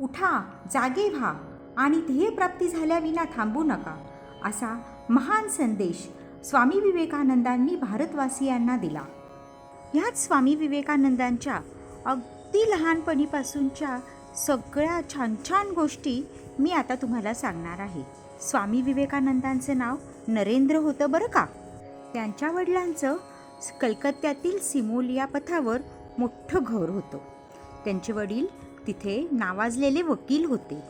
उठा जागे व्हा आणि ध्येयप्राप्ती झाल्याविना थांबू नका असा महान संदेश स्वामी विवेकानंदांनी भारतवासियांना दिला. ह्याच स्वामी विवेकानंदांच्या अगदी लहानपणीपासूनच्या सगळ्या छान छान गोष्टी मी आता तुम्हाला सांगणार आहे. स्वामी विवेकानंदांचं नाव नरेंद्र होतं बरं का? त्यांच्या वडिलांचं कलकत्त्यातील सिमोलिया पथावर मोठं घर होतं. त्यांचे वडील तिथे नावाजलेले वकील होते.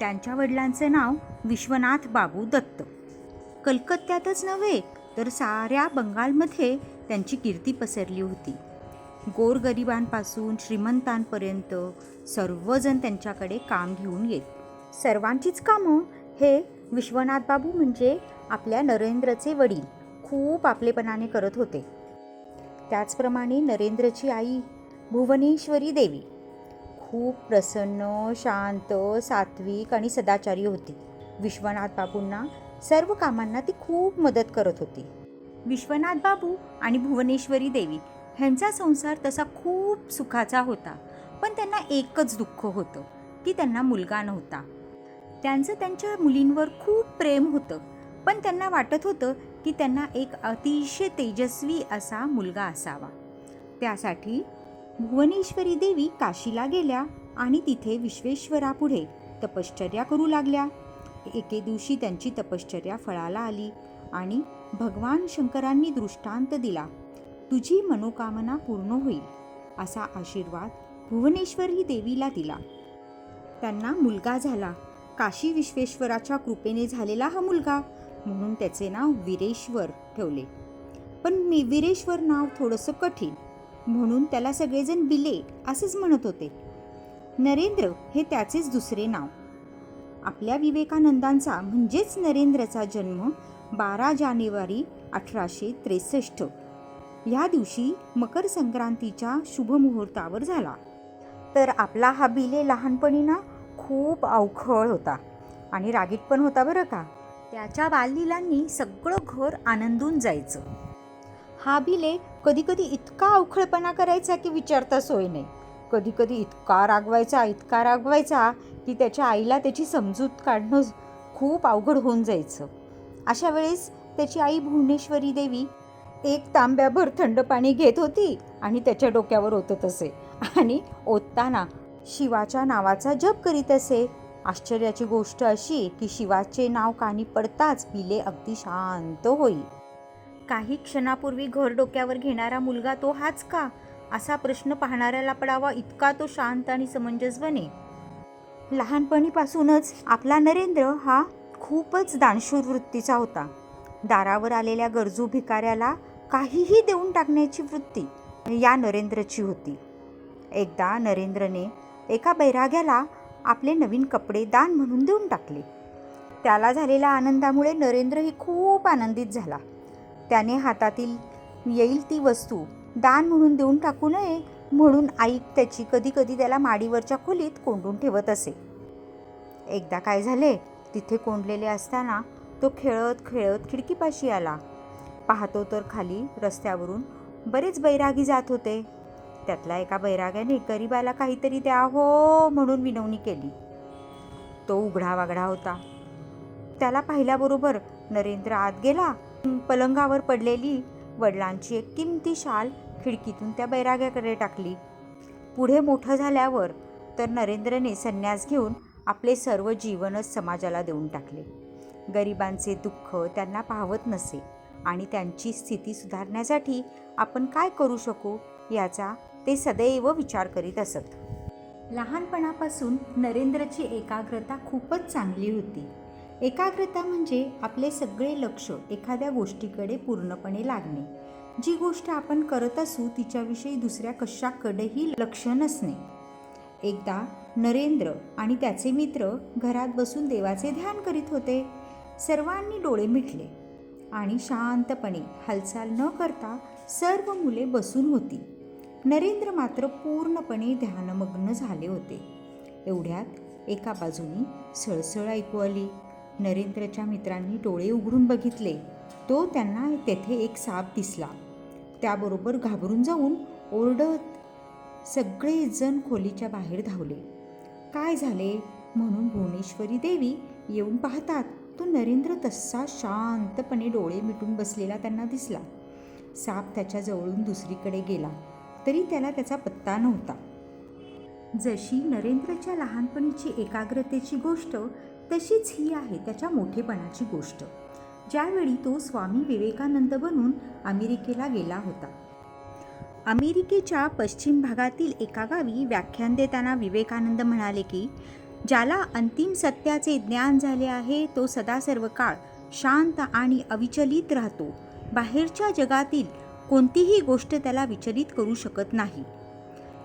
त्यांच्या वडिलांचं नाव विश्वनाथ बाबू दत्त. कलकत्त्यातच नव्हे तर साऱ्या बंगालमध्ये त्यांची कीर्ती पसरली होती. गोरगरिबांपासून श्रीमंतांपर्यंत सर्वजण त्यांच्याकडे काम घेऊन येत. सर्वांचीच कामं हे विश्वनाथ बाबू म्हणजे आपल्या नरेंद्रचे वडील खूप आपलेपणाने करत होते. त्याचप्रमाणे नरेंद्रची आई भुवनेश्वरी देवी. खूप प्रसन्न शांत सात्विक आणि सदाचारी होती. विश्वनाथ बाबूंना सर्व कामांना ती खूप मदत करत होती. विश्वनाथ बाबू आणि भुवनेश्वरी देवी ह्यांचा संसार तसा खूप सुखाचा होता पण त्यांना एकच दुःख होतं की त्यांना मुलगा नव्हता. त्यांचं त्यांच्या मुलींवर खूप प्रेम होतं पण त्यांना वाटत होतं की त्यांना एक अतिशय तेजस्वी असा मुलगा असावा. त्यासाठी भुवनेश्वरी देवी काशीला गेल्या आणि तिथे विश्वेश्वरापुढे तपश्चर्या करू लागल्या. एके दिवशी त्यांची तपश्चर्या फळाला आली आणि भगवान शंकरांनी दृष्टांत दिला तुझी मनोकामना पूर्ण होईल असा आशीर्वाद भुवनेश्वरी देवीला दिला. त्यांना मुलगा झाला. काशी विश्वेश्वराच्या कृपेने झालेला हा मुलगा म्हणून त्याचे नाव वीरेश्वर ठेवले. पण मी वीरेश्वर नाव थोडंसं कठीण म्हणून त्याला सगळेजण बिले असेच म्हणत होते. नरेंद्र हे त्याचेच दुसरे नाव. आपल्या विवेकानंदांचा म्हणजेच नरेंद्रचा जन्म बारा जानेवारी अठराशे त्रेसष्ट. ह्या दिवशी मकर संक्रांतीच्या शुभमुहूर्तावर झाला. तर आपला हा बिले लहानपणी ना खूप अवखळ होता आणि रागीट पण होता बरं का? त्याच्या बाललीलांनी सगळं घर आनंदून जायचं. हा बिले कधी कधी इतका अवखळपणा करायचा की विचारता सोय नाही. कधी कधी इतका रागवायचा इतका रागवायचा की त्याच्या आईला त्याची समजूत काढणं खूप अवघड होऊन जायचं. अशा वेळेस त्याची आई भुवनेश्वरी देवी एक तांब्याभर थंड पाणी घेत होती आणि त्याच्या डोक्यावर ओतत असे. आणि ओतताना शिवाच्या नावाचा जप करीत असे. आश्चर्याची गोष्ट अशी की शिवाचे नाव कानी पडताच बिले अगदी शांत होई. काही क्षणापूर्वी घर डोक्यावर घेणारा मुलगा तो हाच का? असा प्रश्न पाहणाऱ्याला पडावा इतका तो शांत आणि समंजस बने लहानपणीपासूनच आपला नरेंद्र हा खूपच दानशूर वृत्तीचा होता. दारावर आलेल्या गरजू भिकाऱ्याला काहीही देऊन टाकण्याची वृत्ती या नरेंद्रची होती. एकदा नरेंद्रने एका बैराग्याला आपले नवीन कपडे दान म्हणून देऊन टाकले. त्याला झालेल्या आनंदामुळे नरेंद्रही खूप आनंदित झाला. त्याने हातातील येईल ती वस्तू दान म्हणून देऊन टाकू नये म्हणून आई त्याची कधी कधी त्याला माडीवरच्या खोलीत कोंडून ठेवत असे. एकदा काय झाले तिथे कोंडलेले असताना तो खेळत खेळत खिडकीपाशी आला. पाहतो तर खाली रस्त्यावरून बरेच बैरागी जात होते. त्यातल्या एका बैराग्याने गरीबाला काहीतरी द्या हो म्हणून विनवणी केली. तो उघडा वागडा होता. त्याला पाहिल्याबरोबर नरेंद्र आत गेला. पलंगावर पडलेली वडिलांची एक किमती शाल खिडकीतून त्या बैराग्याकडे टाकली. पुढे मोठं झाल्यावर तर नरेंद्रने संन्यास घेऊन आपले सर्व जीवनच समाजाला देऊन टाकले. गरिबांचे दुःख त्यांना पाहवत नसे आणि त्यांची स्थिती सुधारण्यासाठी आपण काय करू शकू याचा ते सदैव विचार करीत असत. लहानपणापासून नरेंद्रची एकाग्रता खूपच चांगली होती. एकाग्रता म्हणजे आपले सगळे लक्ष एखाद्या गोष्टीकडे पूर्णपणे लागणे. जी गोष्ट आपण करत असू तिच्याविषयी दुसऱ्या कशाकडेही लक्ष नसणे. एकदा नरेंद्र आणि त्याचे मित्र घरात बसून देवाचे ध्यान करीत होते. सर्वांनी डोळे मिटले आणि शांतपणे हालचाल न करता सर्व मुले बसून होती. नरेंद्र मात्र पूर्णपणे ध्यानमग्न झाले होते. एवढ्यात एका बाजूनी सळसळ ऐकू आली. नरेंद्रच्या मित्रांनी डोळे उघडून बघितले. तो त्यांना तेथे एक साप दिसला. त्याबरोबर घाबरून जाऊन ओरडत सगळेजण खोलीच्या बाहेर धावले. काय झाले? म्हणून भुवनेश्वरी देवी येऊन पाहतात तो नरेंद्र तसा शांतपणे डोळे मिटून बसलेला त्यांना दिसला. साप त्याच्या जवळून दुसरीकडे गेला तरी त्याला त्याचा पत्ता नव्हता. जशी नरेंद्रच्या लहानपणीची एकाग्रतेची गोष्ट तशीच ही आहे त्याच्या मोठेपणाची गोष्ट. ज्यावेळी तो स्वामी विवेकानंद बनून अमेरिकेला गेला होता. अमेरिकेच्या पश्चिम भागातील एका गावी व्याख्यान देताना विवेकानंद म्हणाले की ज्याला अंतिम सत्याचे ज्ञान झाले आहे तो सदा सर्व काळ शांत आणि अविचलित राहतो. बाहेरच्या जगातील कोणतीही गोष्ट त्याला विचलित करू शकत नाही.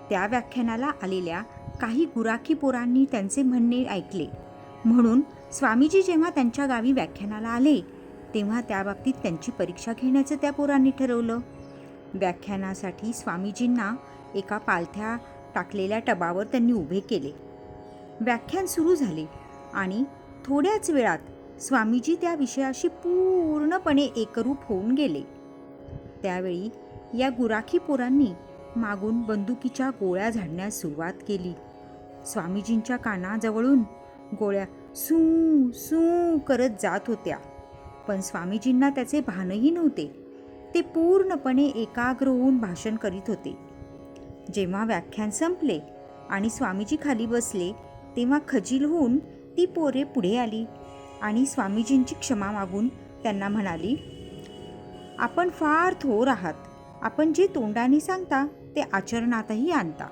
त्या व्याख्यानाला आलेल्या काही गुराखी पोरांनी त्यांचे म्हणणे ऐकले. म्हणून स्वामीजी जेव्हा त्यांच्या गावी व्याख्यानाला आले तेव्हा त्याबाबतीत त्यांची परीक्षा घेण्याचं त्या पोरांनी ठरवलं. व्याख्यानासाठी स्वामीजींना एका पालथ्या टाकलेल्या टबावर त्यांनी उभे केले. व्याख्यान सुरू झाले आणि थोड्याच वेळात स्वामीजी त्या विषयाशी पूर्णपणे एकरूप होऊन गेले. त्यावेळी या गुराखी पोरांनी मागून बंदुकीच्या गोळ्या झाडण्यास सुरुवात केली. स्वामीजींच्या कानाजवळून गोळ्या सू सू करत जात होत्या. पण स्वामीजींना त्याचे भानही नव्हते. ते पूर्णपणे एकाग्र होऊन भाषण करीत होते. जेव्हा व्याख्यान संपले आणि स्वामीजी खाली बसले तेव्हा खजील होऊन ती पोरे पुढे आली आणि स्वामीजींची क्षमा मागून त्यांना म्हणाली आपण फार थोर आहात. आपण जे तोंडाने सांगता ते आचरणातही आणता.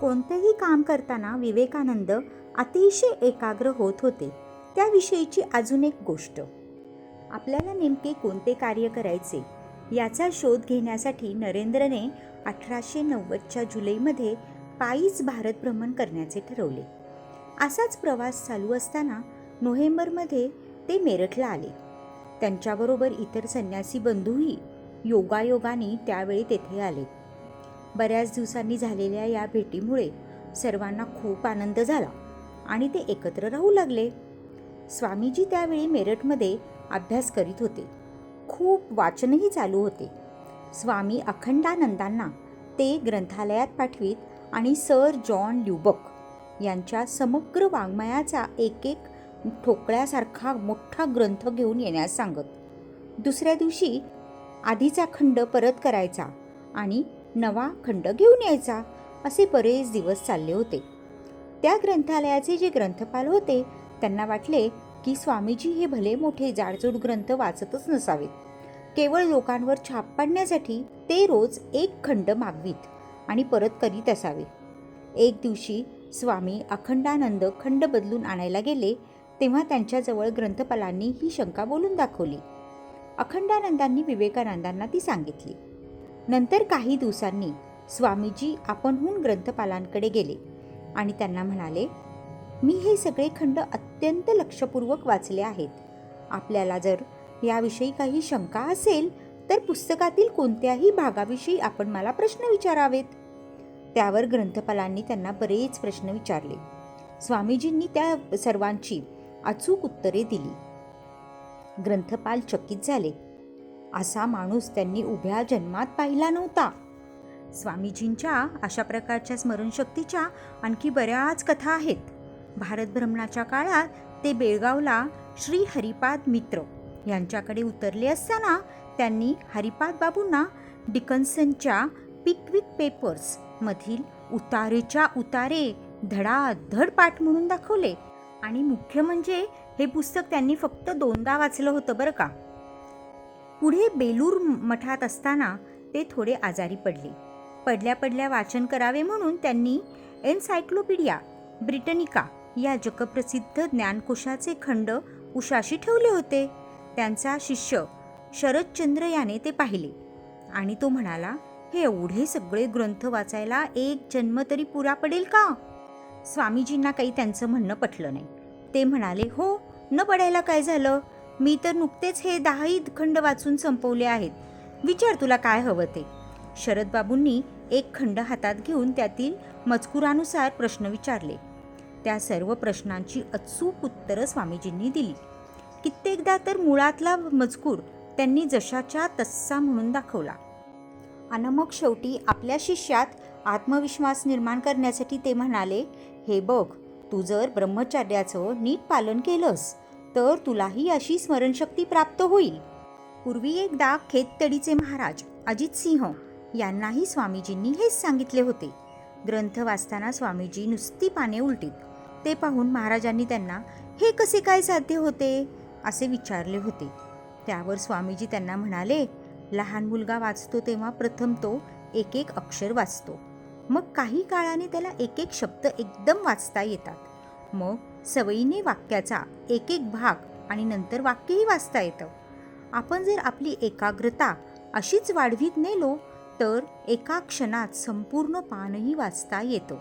कोणतेही काम करताना विवेकानंद अतिशय एकाग्र होत होते. त्याविषयीची अजून एक गोष्ट. आपल्याला नेमके कोणते कार्य करायचे? याचा शोध घेण्यासाठी नरेंद्रने अठराशे नव्वदच्या जुलैमध्ये पायीच भारत भ्रमण करण्याचे ठरवले. असाच प्रवास चालू असताना नोव्हेंबरमध्ये ते मेरठला आले. त्यांच्याबरोबर इतर संन्यासी बंधूही योगायोगाने त्यावेळी तेथे आले. बऱ्याच दिवसांनी झालेल्या या भेटीमुळे सर्वांना खूप आनंद झाला. आणि ते एकत्र राहू लागले. स्वामीजी त्यावेळी मेरठमध्ये अभ्यास करीत होते. खूप वाचनही चालू होते. स्वामी अखंडानंदांना ते ग्रंथालयात पाठवीत आणि सर जॉन ल्युबक यांच्या समग्र वाङ्मयाचा एक एक ठोकळ्यासारखा मोठा ग्रंथ घेऊन येण्यास सांगत. दुसऱ्या दिवशी आधीचा खंड परत करायचा आणि नवा खंड घेऊन यायचा असे बरेच दिवस चालले होते. त्या ग्रंथालयाचे जे ग्रंथपाल होते त्यांना वाटले की स्वामीजी हे भले मोठे जाडजूड ग्रंथ वाचतच नसावेत. केवळ लोकांवर छाप पाडण्यासाठी ते रोज एक खंड मागवीत आणि परत करीत असावे. एक दिवशी स्वामी अखंडानंद खंड बदलून आणायला गेले तेव्हा त्यांच्याजवळ ग्रंथपालांनी ही शंका बोलून दाखवली. अखंडानंदांनी विवेकानंदांना ती सांगितली. नंतर काही दिवसांनी स्वामीजी आपणहून ग्रंथपालांकडे गेले. आणि त्यांना म्हणाले मी हे सगळे खंड अत्यंत लक्षपूर्वक वाचले आहेत. आपल्याला जर याविषयी काही शंका असेल तर पुस्तकातील कोणत्याही भागाविषयी आपण मला प्रश्न विचारावेत. त्यावर ग्रंथपालांनी त्यांना बरेच प्रश्न विचारले. स्वामीजींनी त्या सर्वांची अचूक उत्तरे दिली. ग्रंथपाल चकित झाले. असा माणूस त्यांनी उभ्या जन्मात पाहिला नव्हता. स्वामीजींच्या अशा प्रकारच्या स्मरणशक्तीच्या आणखी बऱ्याच कथा आहेत. भारत भ्रमणाच्या काळात ते बेळगावला श्री हरिपाद मित्र यांच्याकडे उतरले असताना त्यांनी हरिपाद बाबूंना डिकन्सनच्या पिकविक पेपर्स मधील उतारेच्या उतारे धडाधड पाठ म्हणून दाखवले आणि मुख्य म्हणजे हे पुस्तक त्यांनी फक्त दोनदा वाचलं होतं बरं का. पुढे बेलूर मठात असताना ते थोडे आजारी पडले. पडल्या पडल्या वाचन करावे म्हणून त्यांनी एन्सायक्लोपीडिया ब्रिटनिका या जगप्रसिद्ध ज्ञानकोशाचे खंड उशाशी ठेवले होते. त्यांचा शिष्य शरदचंद्र याने ते पाहिले. आणि तो म्हणाला हे एवढे सगळे ग्रंथ वाचायला एक जन्म तरी पुरा पडेल का? स्वामीजींना काही त्यांचं म्हणणं पटलं नाही. ते म्हणाले हो न पडायला काय झालं? मी तर नुकतेच हे दहाही खंड वाचून संपवले आहेत. विचार तुला काय हवं ते. शरदबाबूंनी एक खंड हातात घेऊन त्यातील मजकुरानुसार प्रश्न विचारले. त्या सर्व प्रश्नांची अचूक उत्तरं स्वामीजींनी दिली. कित्येकदा तर मुळातला मजकूर त्यांनी जशाच्या तस्सा म्हणून दाखवला. आणि मग शेवटी आपल्या शिष्यात आत्मविश्वास निर्माण करण्यासाठी ते म्हणाले हे बघ तू जर ब्रह्मचार्याचं नीट पालन केलंस तर तुलाही अशी स्मरणशक्ती प्राप्त होईल. पूर्वी एकदा खेततडीचे महाराज अजित सिंह यांनाही स्वामीजींनी हेच सांगितले होते. ग्रंथ वाचताना स्वामीजी नुसती पाने उलटीत. ते पाहून महाराजांनी त्यांना हे कसे काय साध्य होते? असे विचारले होते. त्यावर स्वामीजी त्यांना म्हणाले लहान मुलगा वाचतो तेव्हा प्रथम तो एक एक अक्षर वाचतो. मग काही काळाने त्याला एक एक शब्द एकदम वाचता येतात. मग सवयीने वाक्याचा एक एक भाग आणि नंतर वाक्यही वाचता येतं. आपण जर आपली एकाग्रता अशीच वाढवीत नेलो तर एका क्षणात संपूर्ण पानही वाचता येतं.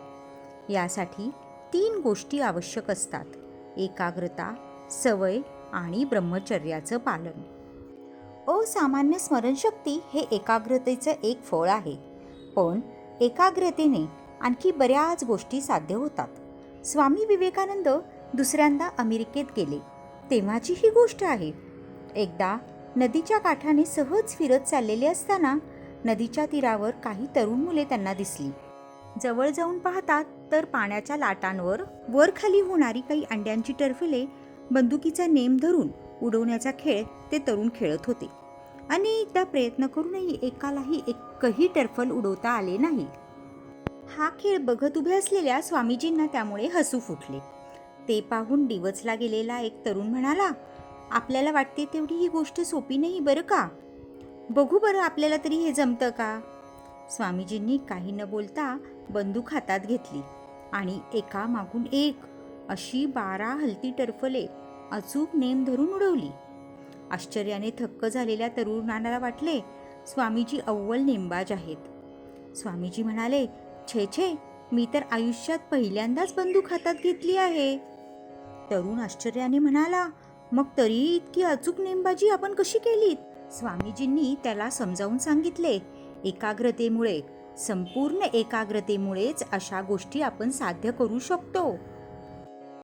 यासाठी तीन गोष्टी आवश्यक असतात. एकाग्रता सवय आणि ब्रह्मचर्याचं पालन. असामान्य स्मरणशक्ती हे एकाग्रतेचं एक फळ आहे. पण एकाग्रतेने आणखी बऱ्याच गोष्टी साध्य होतात. स्वामी विवेकानंद दुसऱ्यांदा अमेरिकेत गेले. तेव्हाची ही गोष्ट आहे. एकदा नदीच्या काठाने सहज फिरत चाललेले असताना नदीच्या तीरावर काही तरुण मुले त्यांना दिसली. जवळ जाऊन पाहतात तर पाण्याच्या लाटांवर वर खाली होणारी काही अंड्यांची टरफले बंदुकीचा नेम धरून उडवण्याचा खेळ ते तरुण खेळत होते. अनेकदा प्रयत्न करूनही एकालाही एकही टर्फल उडवता आले नाही. हा खेळ बघत उभे असलेल्या स्वामीजींना त्यामुळे हसू फुटले. ते पाहून डिवचला गेलेला एक तरुण म्हणाला आपल्याला वाटते तेवढी ही गोष्ट सोपी नाही बरं का? बघू बरं आपल्याला तरी हे जमतं का? स्वामीजींनी काही न बोलता बंदूक हातात घेतली आणि एका मागून एक अशी बारा हलती टरफले अचूक नेम धरून उडवली. आश्चर्याने थक्क झालेल्या तरुणाला वाटले स्वामीजी अव्वल नेमबाज आहेत. स्वामीजी म्हणाले छे छे मी तर आयुष्यात पहिल्यांदाच बंदूक हातात घेतली आहे. तरुण आश्चर्याने म्हणाला मग तरी इतकी अचूक नेमबाजी आपण कशी केलीत? स्वामीजींनी त्याला समजावून सांगितले. एकाग्रतेमुळे संपूर्ण एकाग्रतेमुळेच अशा गोष्टी आपण साध्य करू शकतो.